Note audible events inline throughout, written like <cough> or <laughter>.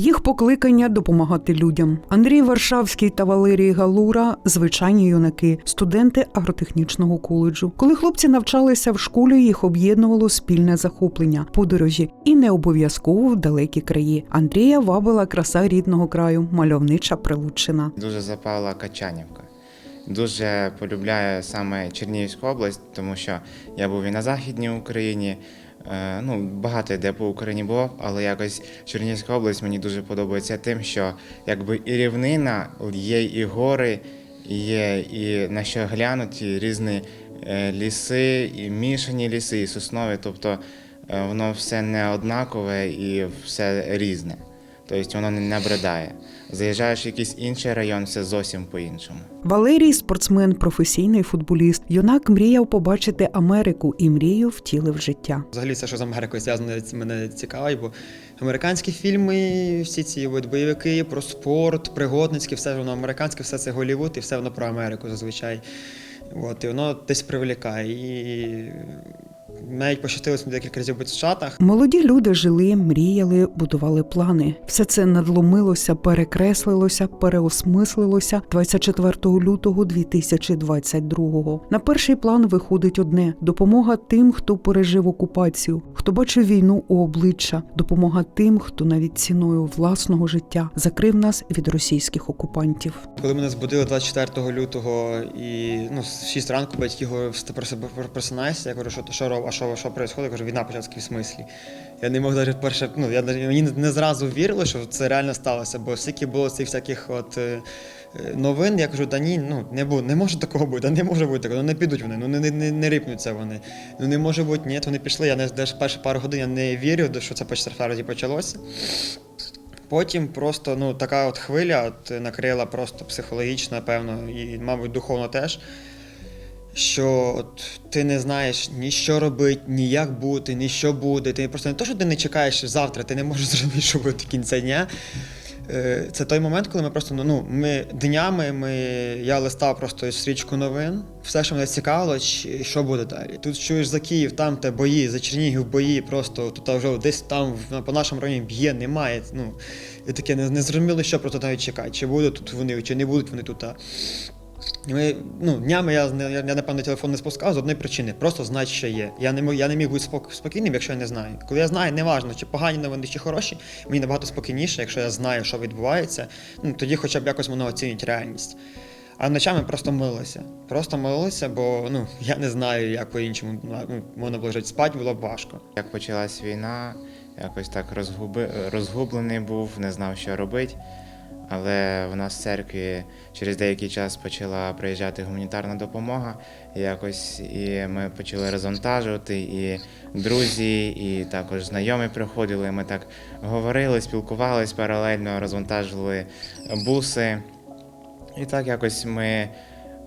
Їх покликання допомагати людям. Андрій Варшавський та Валерій Галура звичайні юнаки, студенти агротехнічного коледжу. Коли хлопці навчалися в школі, їх об'єднувало спільне захоплення, подорожі і не обов'язково в далекі краї. Андрія вабила краса рідного краю, мальовнича Прилуччина. Дуже запала Качанівка. Дуже полюбляю саме Чернігівську область, тому що я був і на Західній Україні. Е, Ну, багато де по Україні було, але якось Чернігівська область мені дуже подобається тим, що якби і рівнина, є і гори, є і на що глянути, різні е, ліси, і мішані ліси, і соснові. Тобто е, воно все не однакове і все різне. Тобто воно не набридає. Заїжджаєш в якийсь інший район, все зовсім по-іншому. Валерій спортсмен, професійний футболіст. Юнак мріяв побачити Америку і мрію втілив життя. Взагалі, все, що з Америкою зв'язане, мене цікавить, бо американські фільми, всі ці от, бойовики про спорт, пригодницькі, все воно американське, все це Голлівуд і все воно про Америку зазвичай. От, і воно десь привлікає. І навіть пощастилось мені декілька разів бути в Штатах. Молоді люди жили, мріяли, будували плани. Все це надломилося, перекреслилося, переосмислилося 24 лютого 2022-го. На перший план виходить одне: допомога тим, хто пережив окупацію, хто бачив війну у обличчя, допомога тим, хто навіть ціною власного життя закрив нас від російських окупантів. Коли мене збудили 24 лютого і ну, в 6 ранку батьки говорять, ти просто просинаєшся, я кажу, що, що, роб- а що, що відбувається? Я кажу, війна почалась в смислі. Я не мог навіть перше, ну, я, мені не зразу вірили, що це реально сталося, бо стільки було цих всяких от, е, е, новин, я кажу, та ні, ну, не, буде, не може такого бути, не може бути такого, ну не підуть вони, ну не, не, не, рипнуться вони. Ну не може бути, ні, вони пішли, я навіть перші пару годин я не вірив, що це по четвертій почалося. Потім просто ну, така от хвиля от, накрила просто психологічно, напевно, і, мабуть, духовно теж. Що от, ти не знаєш ні що робити, ні як бути, ні що буде. Ти просто не то, що ти не чекаєш завтра, ти не можеш <laughs> зрозуміти, що буде до кінця дня. Е, Це той момент, коли ми просто ну, ну, ми днями ми, я листав просто стрічку новин, все, що мене цікавило, що буде далі. Тут чуєш за Київ, там те бої, за Чернігів бої, просто тут вже десь там по нашому районі б'є, немає. Ну, і таке не, не зрозуміло, що просто навіть чекати, чи будуть тут вони, чи не будуть вони тут. Ми, ну, днями я, я, напевно, телефон не спускав з одної причини. Просто знати, що є. Я не, я не міг бути спок- спокійним, якщо я не знаю. Коли я знаю, неважно, чи погані новини, чи хороші, мені набагато спокійніше, якщо я знаю, що відбувається, ну, тоді хоча б якось воно оцінюють реальність. А ночами просто молилися. Просто молилися, бо ну, я не знаю, як по-іншому ну, можна було жити. Спати було важко. Як почалась війна, якось так розгуби... розгублений був, не знав, що робити. Але в нас в церкві через деякий час почала приїжджати гуманітарна допомога. Якось і ми почали розвантажувати, і друзі, і також знайомі приходили. Ми так говорили, спілкувались паралельно, розвантажували буси. І так якось ми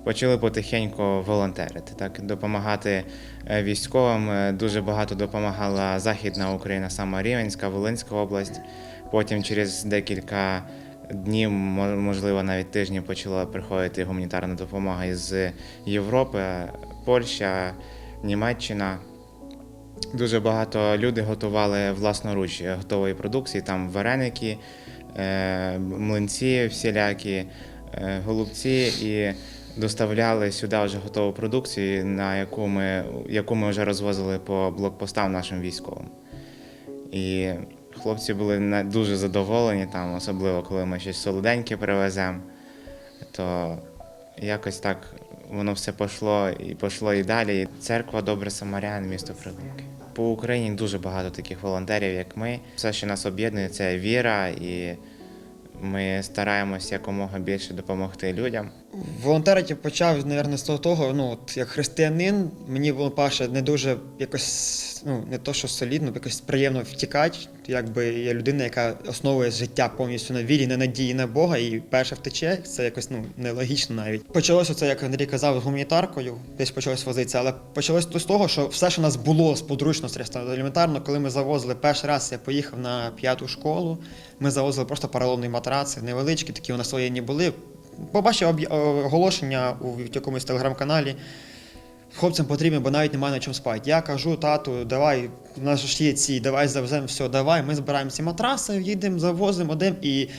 почали потихеньку волонтерити, так допомагати е, військовим. Е, Дуже багато допомагала Західна Україна, сама Рівенська, Волинська область. Потім через декілька днів, мо- можливо, навіть тижнів почала приходити гуманітарна допомога із Європи, Польща, Німеччина. Дуже багато людей готували власноруч готової продукції, там вареники, е, млинці всілякі, е, голубці і доставляли сюди вже готову продукцію, на яку ми, яку ми вже розвозили по блокпостам нашим військовим. І хлопці були дуже задоволені, там, особливо коли ми щось солоденьке привеземо, то якось так воно все пішло і пішло і далі. Церква Добре Самарян, місто Прилуки. По Україні дуже багато таких волонтерів, як ми. Все, що нас об'єднує, це віра, і ми стараємося якомога більше допомогти людям. Волонтерити почав, мабуть, з того, ну, от, як християнин, мені було перше не дуже якось, ну, не то, що солідно, якось приємно втікати. Якби я людина, яка основує життя повністю на вірі, на надії на Бога, і перше втече, це якось ну, нелогічно навіть. Почалося це, як Андрій казав, з гуманітаркою, десь почалось возитися, але почалось з того, що все, що у нас було з подручно средства, елементарно, коли ми завозили перший раз, я поїхав на п'яту школу, ми завозили просто поролонні матраци, невеличкі, такі у нас воєнні були. Побачив оголошення у якомусь телеграм-каналі. хлопцям потрібно, бо навіть немає на чому спати. Я кажу, тату, давай, у нас ж є ці, давай завеземо все, давай. Ми збираємо ці матраси, їдемо, завозимо, одемо і.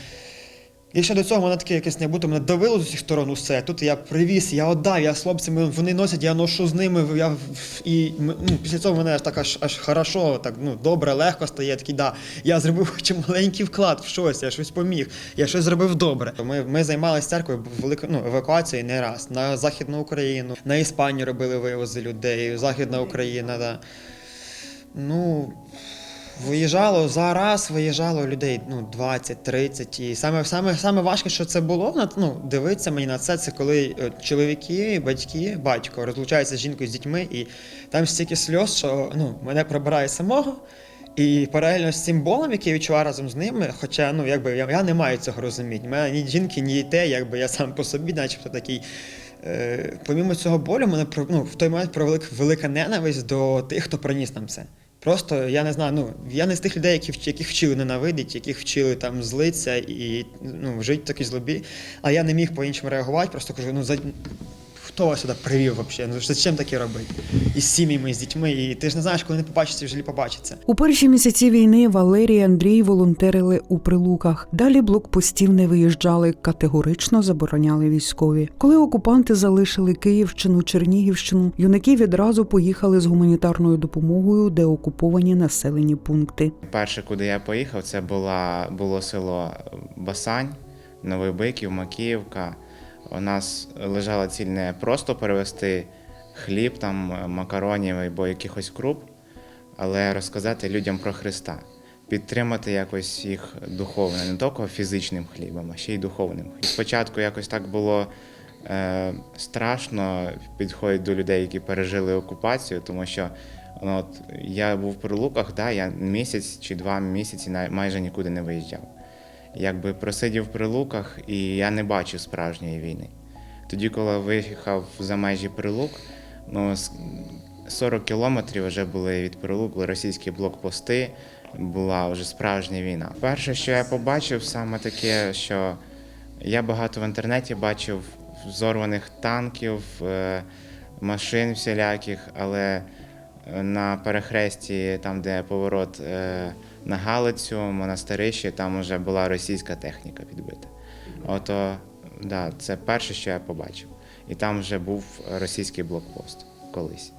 Якщо до цього мене таке якесь не було, мене давило з усіх сторон усе. Тут я привіз, я отдав, я з хлопцями, вони носять, я ношу з ними. Я, і ну, після цього мене аж так аж, аж хорошо, так ну добре, легко стає. Такий, да, я зробив хоч і маленький вклад в щось, я щось поміг, я щось зробив добре. Ми, ми займалися церквою велико, ну, евакуацією не раз на Західну Україну, на Іспанію робили вивози людей, Західна Україна, да. Ну, Виїжджало зараз, виїжджало людей ну, 20-30. І саме, саме, саме важке, що це було, ну, дивитися мені на це, це коли е, чоловіки, батьки, батько розлучаються з жінкою з дітьми, і там стільки сльоз, що ну, мене пробирає самого. І паралельно з цим болем, який я відчуваю разом з ними, хоча ну, якби, я, я не маю цього розуміти. У мене ні жінки, ні дітей, якби я сам по собі, начебто такий. Е, помімо цього болю, мене ну, в той момент про велик, велика ненависть до тих, хто приніс нам це. Просто я не знаю, ну я не з тих людей, які яких вчили ненавидіть, яких вчили там злитися і ну, жити в такій злобі. А я не міг по-іншому реагувати, просто кажу, ну за хто вас сюди привів взагалі? Ну зачем таке робити? І з сім'ями, і з дітьми, і ти ж не знаєш, коли не побачиться, вже побачиться. У перші місяці війни Валерій і Андрій волонтерили у прилуках. Далі блокпостів не виїжджали, категорично забороняли військові. Коли окупанти залишили Київщину, Чернігівщину, юнаки відразу поїхали з гуманітарною допомогою, де окуповані населені пункти. Перше, куди я поїхав, це була, було село Басань, Новий Биків, Макіївка. У нас лежала ціль не просто перевезти хліб, там, макаронів або якихось круп, але розказати людям про Христа, підтримати якось їх духовно, не тільки фізичним хлібом, а ще й духовним. Спочатку якось так було е, страшно підходити до людей, які пережили окупацію, тому що ну, от, я був в прилуках, да, я місяць чи два місяці майже нікуди не виїжджав. Якби просидів в прилуках, і я не бачив справжньої війни. Тоді, коли виїхав за межі прилук, ну, 40 кілометрів вже були від прилук, російські блокпости, була вже справжня війна. Перше, що я побачив, саме таке, що я багато в інтернеті бачив взорваних танків, е, машин всіляких, але е, на перехресті, там, де поворот е, на Галицю, монастирище, там вже була російська техніка підбита. Ото, да, це перше, що я побачив. І там вже був російський блокпост колись.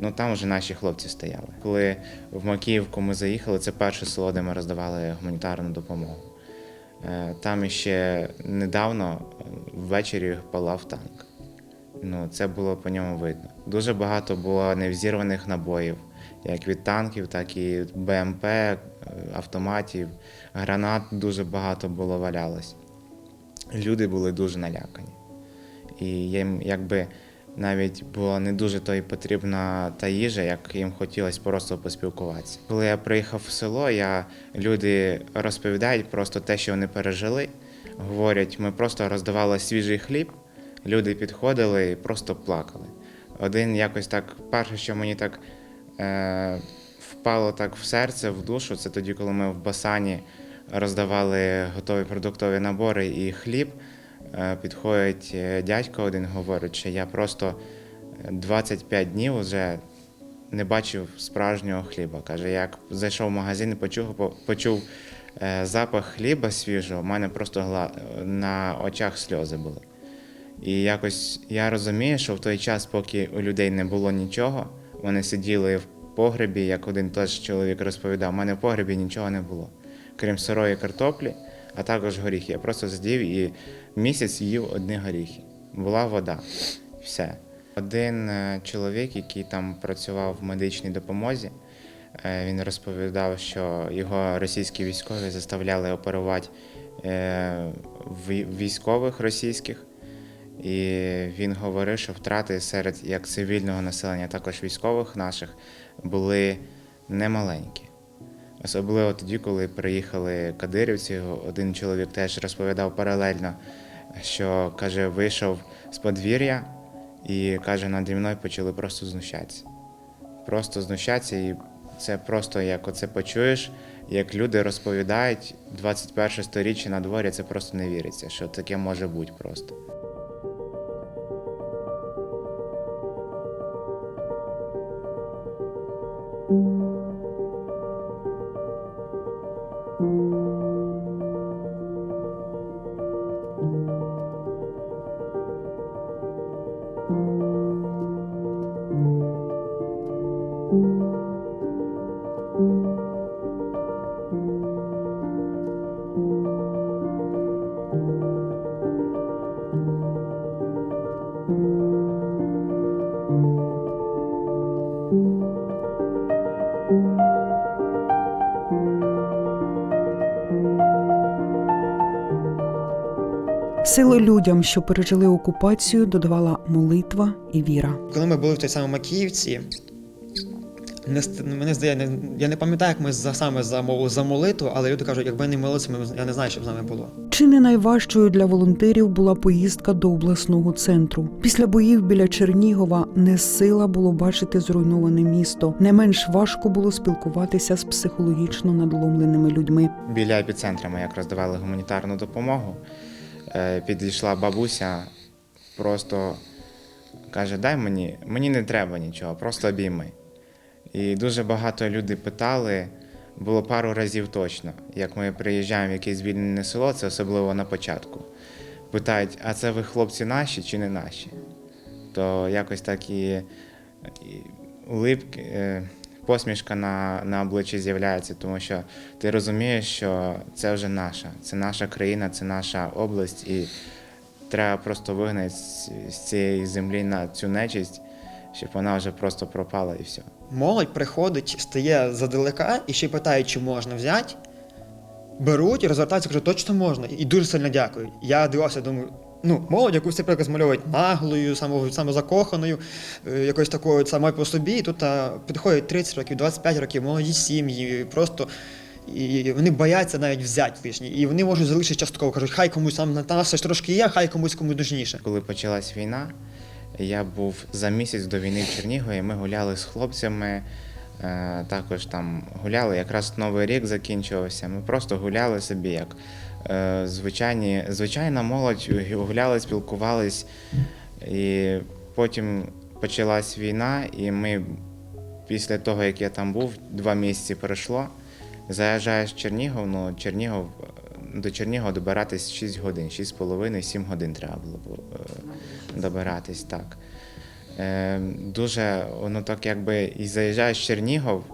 Ну там вже наші хлопці стояли. Коли в Макіївку ми заїхали, це перше село, де ми роздавали гуманітарну допомогу. Е, Там іще недавно ввечері палав танк. Ну, це було по ньому видно. Дуже багато було невзірваних набоїв, як від танків, так і БМП, е, автоматів, гранат дуже багато було валялось. Люди були дуже налякані. І їм якби навіть була не дуже то й потрібна та їжа, як їм хотілося просто поспілкуватися. Коли я приїхав в село, я, люди розповідають просто те, що вони пережили. Говорять, ми просто роздавали свіжий хліб, люди підходили і просто плакали. Один якось так, перше, що мені так впало так в серце, в душу, це тоді, коли ми в Басані роздавали готові продуктові набори і хліб. Е, Підходить е, дядько один, говорить, що я просто е, 25 днів вже не бачив справжнього хліба. Каже, як зайшов в магазин і почув, почув е, запах хліба свіжого, в мене просто на очах сльози були. І якось я розумію, що в той час, поки у людей не було нічого, вони сиділи в погребі, як один теж чоловік розповідав, у мене в погребі нічого не було, крім сирої картоплі, а також горіхи. Я просто сидів і місяць їв одні горіхи. Була вода. Все. Один е, чоловік, який там працював в медичній допомозі, е, він розповідав, що його російські військові заставляли оперувати е, військових російських. І він говорив, що втрати серед як цивільного населення, також військових наших були немаленькі. Особливо тоді, коли приїхали кадирівці, один чоловік теж розповідав паралельно, що каже, вийшов з подвір'я і каже, наді мною почали просто знущатися. Просто знущатися, і це просто як оце почуєш, як люди розповідають 21 сторіччя на дворі, це просто не віриться, що таке може бути просто. Сили людям, що пережили окупацію, додавала молитва і віра. Коли ми були в той самій Макіївці, не, мене здає, не- я не пам'ятаю, як ми за, саме за, мол- за молитву, але люди кажуть, якби не молилися, ми, я не знаю, що б з нами було. Чи не найважчою для волонтерів була поїздка до обласного центру? Після боїв біля Чернігова не сила було бачити зруйноване місто. Не менш важко було спілкуватися з психологічно надломленими людьми. Біля епіцентру ми як роздавали гуманітарну допомогу. Е, Підійшла бабуся, просто каже: Дай мені, мені не треба нічого, просто обійми. І дуже багато людей питали, було пару разів точно, як ми приїжджаємо в якесь звільнене село, це особливо на початку. Питають, а це ви хлопці наші чи не наші? То якось так і, і улипки, е, посмішка на, на обличчі з'являється, тому що ти розумієш, що це вже наша, це наша країна, це наша область, і треба просто вигнати з, цієї землі на цю нечисть, щоб вона вже просто пропала і все. Молодь приходить, стає задалека і ще питає, чи можна взяти. Беруть і розвертаються, кажуть, точно можна. І дуже сильно дякують. Я дивився, думаю, ну, молодь, яку всі приклад змальовують наглою, само- самозакоханою, е, якоюсь такою самою по собі. І тут а, підходять 30 років, 25 років, молоді сім'ї, просто. І вони бояться навіть взяти лишні. І вони можуть залишити частково. Кажуть, хай комусь там на нас щось трошки є, хай комусь комусь нужніше. Коли почалась війна, я був за місяць до війни в Чернігові. Ми гуляли з хлопцями. е, Також там гуляли, якраз Новий рік закінчувався. Ми просто гуляли собі як звичайні, звичайна молодь, гуляли, спілкувались. І потім почалась війна, і ми після того, як я там був, два місяці пройшло. Заїжджаєш в Чернігов, ну Чернігов до Чернігова добиратись 6 годин, 6,5-7 годин треба було е, добиратись, так. Е, дуже, воно так якби і заїжджаєш в Чернігов,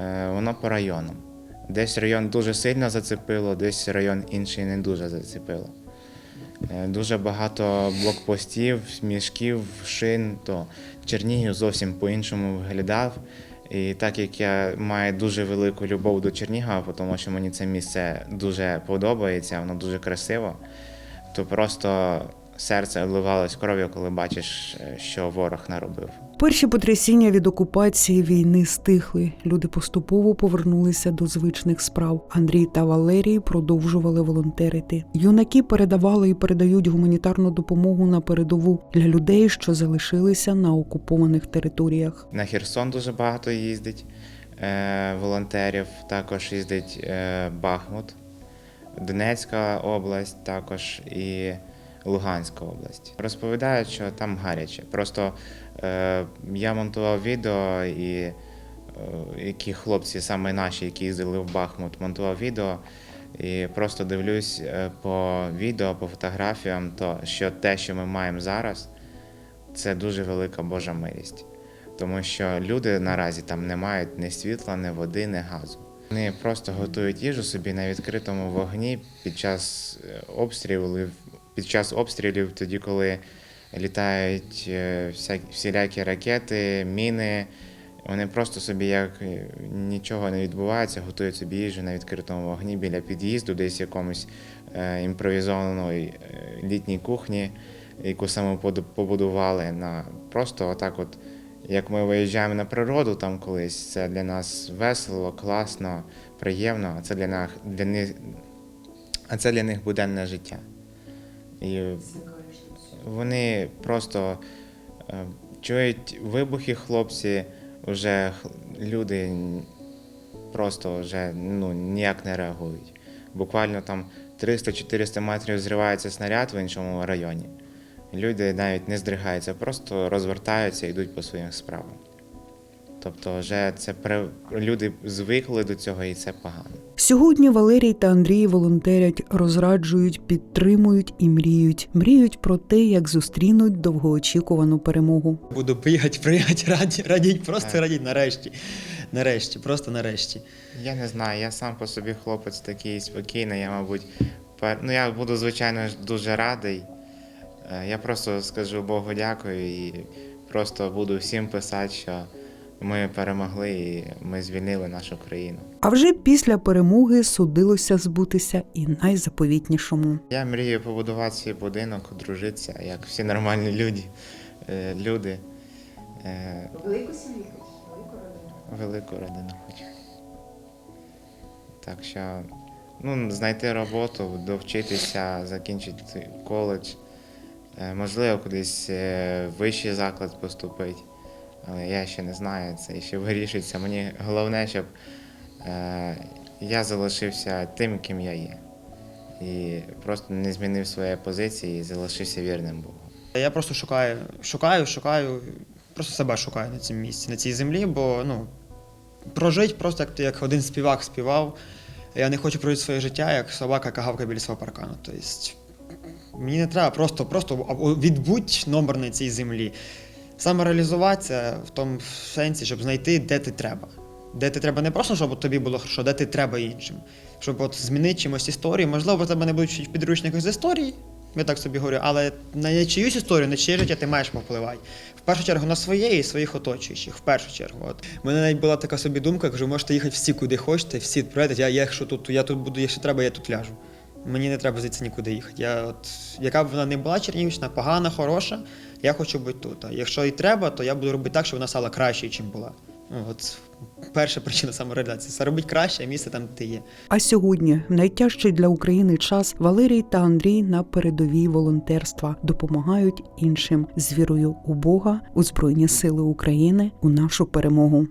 е, воно по районам. Десь район дуже сильно зацепило, десь район інший не дуже зацепило. Е, Дуже багато блокпостів, мішків, шин, то Чернігів зовсім по-іншому виглядав. І так як я маю дуже велику любов до Чернігова, тому що мені це місце дуже подобається, воно дуже красиво, то просто серце обливалось кров'ю, коли бачиш, е, що ворог наробив. Перші потрясіння від окупації війни стихли. Люди поступово повернулися до звичних справ. Андрій та Валерій продовжували волонтерити. Юнаки передавали і передають гуманітарну допомогу на передову для людей, що залишилися на окупованих територіях. На Херсон дуже багато їздить е, волонтерів, також їздить е, Бахмут, Донецька область, також і Луганська область. Розповідають, що там гаряче. Просто е, я монтував відео і е, які хлопці, саме наші, які їздили в Бахмут, монтував відео. І просто дивлюсь е, по відео, по фотографіям, то що те, що ми маємо зараз, це дуже велика Божа милість. Тому що люди наразі там не мають ні світла, ні води, ні газу. Вони просто готують їжу собі на відкритому вогні під час е, обстрілів, під час обстрілів, тоді, коли літають е, всілякі ракети, міни. Вони просто собі як е, нічого не відбувається, готують собі їжу на відкритому вогні біля під'їзду, десь якомусь е, імпровізованій е, літній кухні, яку саме побудували на просто отак, от як ми виїжджаємо на природу там колись, це для нас весело, класно, приємно, а це для них для них, а це для них буденне життя. І вони просто е, чують вибухи хлопці, вже люди просто вже ну, ніяк не реагують. Буквально там 300-400 метрів зривається снаряд в іншому районі. Люди навіть не здригаються, просто розвертаються і йдуть по своїм справам. Тобто, вже це при- люди звикли до цього, і це погано. Сьогодні Валерій та Андрій волонтерять, розраджують, підтримують і мріють. Мріють про те, як зустрінуть довгоочікувану перемогу. Буду бігати, <laughs> пригати, раді, радіть, просто Так. радіть нарешті. Нарешті, просто нарешті. Я не знаю, я сам по собі хлопець такий спокійний. Я, мабуть, пер... ну я буду, звичайно, ж дуже радий. Е, Я просто скажу Богу дякую і просто буду всім писати, що ми перемогли і ми звільнили нашу країну. А вже після перемоги судилося збутися і найзаповітнішому. Я мрію побудувати свій будинок, одружитися, як всі нормальні люди. е, люди. Е, Велику сім'ю, велику родину. Велику родину хочу. Так що ну, знайти роботу, довчитися, закінчити коледж, е, можливо, кудись в вищий заклад поступити. Але я ще не знаю, це ще вирішується. Мені головне, щоб е, я залишився тим, ким я є. І просто не змінив своєї позиції і залишився вірним Богу. Я просто шукаю, шукаю, шукаю, просто себе шукаю на цьому місці, на цій землі, бо ну, прожить просто як, як один співак співав. Я не хочу прожити своє життя як собака, яка гавкає біля свого паркану. Тобто, мені не треба просто, просто відбудь номер на цій землі. Саме реалізуватися в тому сенсі, щоб знайти, де ти треба. Де ти треба не просто, щоб тобі було хорошо, де ти треба іншим. Щоб от змінити чимось історію. Можливо, тебе не будуть в підручниках з історії, я так собі говорю, але на чиюсь історію, на чиє життя ти маєш повпливати. В першу чергу на своє і своїх оточуючих. В першу чергу. От. У мене навіть була така собі думка, я кажу, можете їхати всі, куди хочете, всі. Я, я, якщо тут, я тут буду, якщо треба, я тут ляжу. Мені не треба звідси нікуди їхати. Я, от, яка б вона не була Чернігівщина, погана, хороша, я хочу бути тут. А якщо і треба, то я буду робити так, щоб вона стала кращою, ніж була. Ну, от перша причина самореалізації. Це робить краще, місце там, де ти є. А сьогодні найтяжчий для України час Валерій та Андрій на передовій волонтерства допомагають іншим з вірою у Бога, у Збройні Сили України, у нашу перемогу.